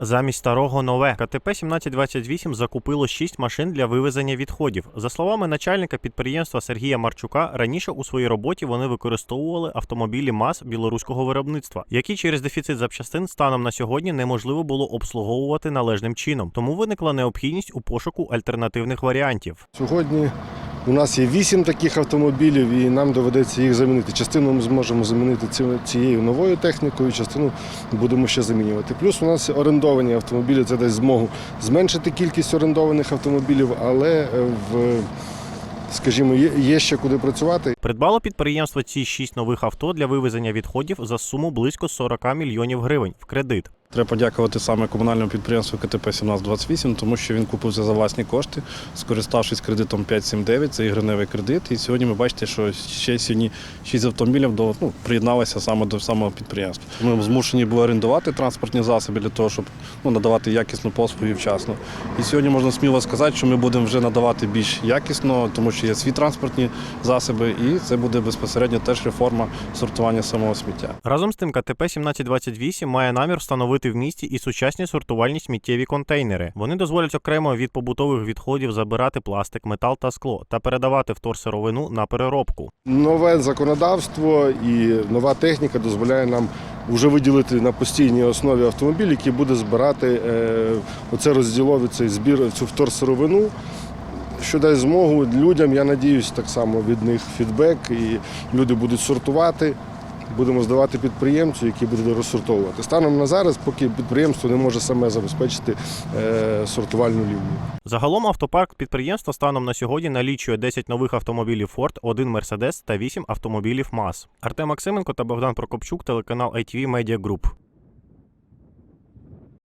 Замість старого нове КТП 1728 закупило 6 машин для вивезення відходів. За словами начальника підприємства Сергія Марчука, раніше у своїй роботі вони використовували автомобілі МАЗ білоруського виробництва, які через дефіцит запчастин станом на сьогодні неможливо було обслуговувати належним чином. Тому виникла необхідність у пошуку альтернативних варіантів. Сьогодні у нас є вісім таких автомобілів, і нам доведеться їх замінити. Частину ми зможемо замінити цією новою технікою, частину будемо ще замінювати. Плюс у нас орендовані автомобілі, це дасть змогу зменшити кількість орендованих автомобілів, але е, в, скажімо, є, ще куди працювати. Придбало підприємство ці 6 нових авто для вивезення відходів за суму близько 40 мільйонів гривень в кредит. Треба подякувати саме комунальному підприємству КТП 1728, тому що він купив це за власні кошти, скориставшись кредитом 579, це і гривневий кредит. І сьогодні ви бачите, що ще сьогодні 6 автомобілів до, ну, приєдналися саме до самого підприємства. Ми змушені були орендувати транспортні засоби для того, щоб ну, надавати якісну послугу вчасно. І сьогодні можна сміло сказати, що ми будемо вже надавати більш якісно, тому що є свої транспортні засоби, і це буде безпосередньо теж реформа сортування самого сміття. Разом з тим, КТП 1728 має намір встановити в місті і сучасні сортувальні сміттєві контейнери. Вони дозволять окремо від побутових відходів забирати пластик, метал та скло та передавати вторсировину на переробку. Нове законодавство і нова техніка дозволяє нам вже виділити на постійній основі автомобіль, який буде збирати е, оце розділовий цей збір, цю вторсировину. Що дасть змогу людям, я надіюсь, так само від них фідбек, і люди будуть сортувати. Будемо здавати підприємцю, який буде розсортовувати. Станом на зараз, поки підприємство не може саме забезпечити е, сортувальну лінію. Загалом автопарк підприємства станом на сьогодні налічує 10 нових автомобілів Ford, 1 Mercedes та 8 автомобілів МАЗ. Артем Максименко та Богдан Прокопчук, телеканал ITV Media Group.